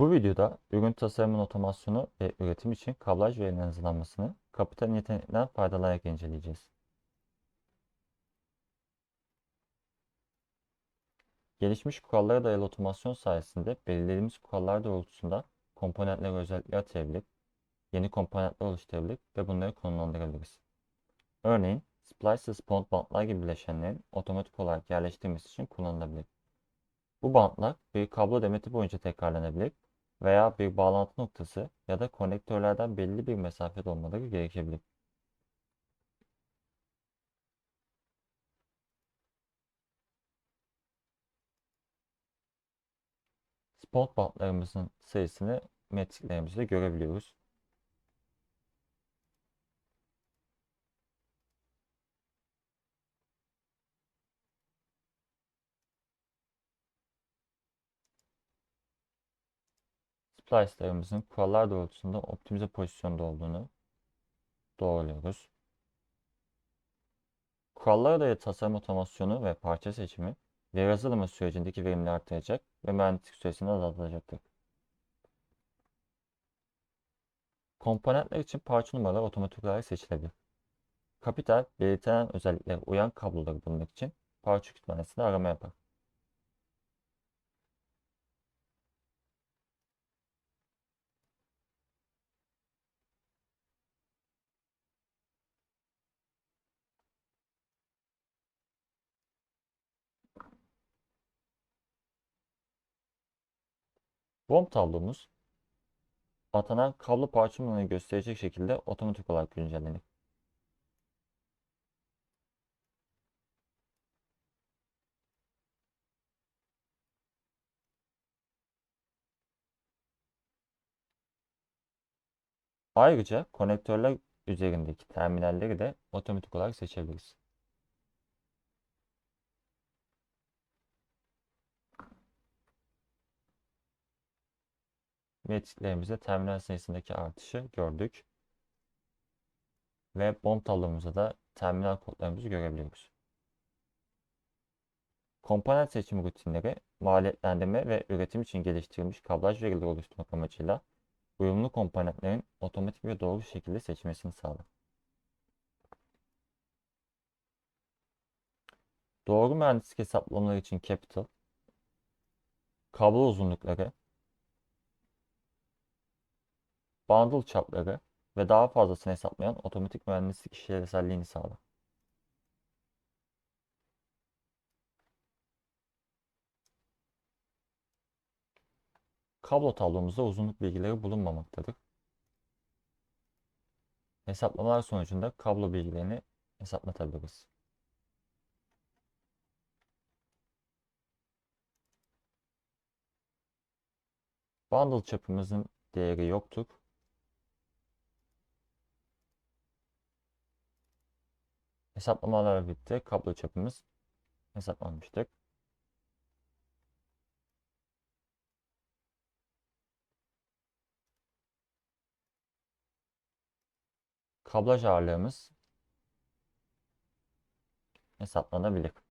Bu videoda ürün tasarımının otomasyonu ve üretim için kablaj verilerinin hazırlanmasını Kapital'in yeteneklerinden faydalanarak inceleyeceğiz. Gelişmiş kurallara dayalı otomasyon sayesinde belirlediğimiz kurallar doğrultusunda komponentlere özellikler atayabilir, yeni komponentler oluşturabilir ve bunları konumlandırabiliriz. Örneğin, splice ve spawn bantlar gibi bileşenlerin otomatik olarak yerleştirilmesi için kullanılabilir. Bu bantlar bir kablo demeti boyunca tekrarlanabilir veya bir bağlantı noktası ya da konnektörlerden belli bir mesafede olmaları gerekebilir. Spot bantlarımızın sayısını metriklerimizde görebiliyoruz. Splice'larımızın kurallar doğrultusunda optimize pozisyonda olduğunu doğruluyoruz. Kurallara dayalı tasarım otomasyonu ve parça seçimi veri hazırlama sürecindeki verimini artıracak ve mühendislik süresini azaltacaktır. Komponentler için parça numaraları otomatik olarak seçilebilir. Kapital, belirtilen özelliklere uyan kabloları bulmak için parça kütüphanesinde arama yapar. BOM tablomuz atanan kablo parça numarayı gösterecek şekilde otomatik olarak güncellenir. Ayrıca konektörler üzerindeki terminalleri de otomatik olarak seçebiliriz. Metriklerimizde terminal sayısındaki artışı gördük. Ve BOM tablomuzda da terminal kodlarımızı görebiliyoruz. Komponent seçimi rutinleri, maliyetlendirme ve üretim için geliştirilmiş kablaj verileri oluşturmak amacıyla uyumlu komponentlerin otomatik ve doğru şekilde seçmesini sağlar. Doğru mühendislik hesaplamaları için Capital, kablo uzunlukları, bundle çapları ve daha fazlasını hesaplayan otomatik mühendislik işlevselliğini sağlar. Kablo tablomuzda uzunluk bilgileri bulunmamaktadır. Hesaplamalar sonucunda kablo bilgilerini hesaplatabiliriz. Bundle çapımızın değeri yoktur. Hesaplamalar bitti. Kablo çapımız hesaplanmıştır. Kablaj ağırlığımız hesaplanabilir.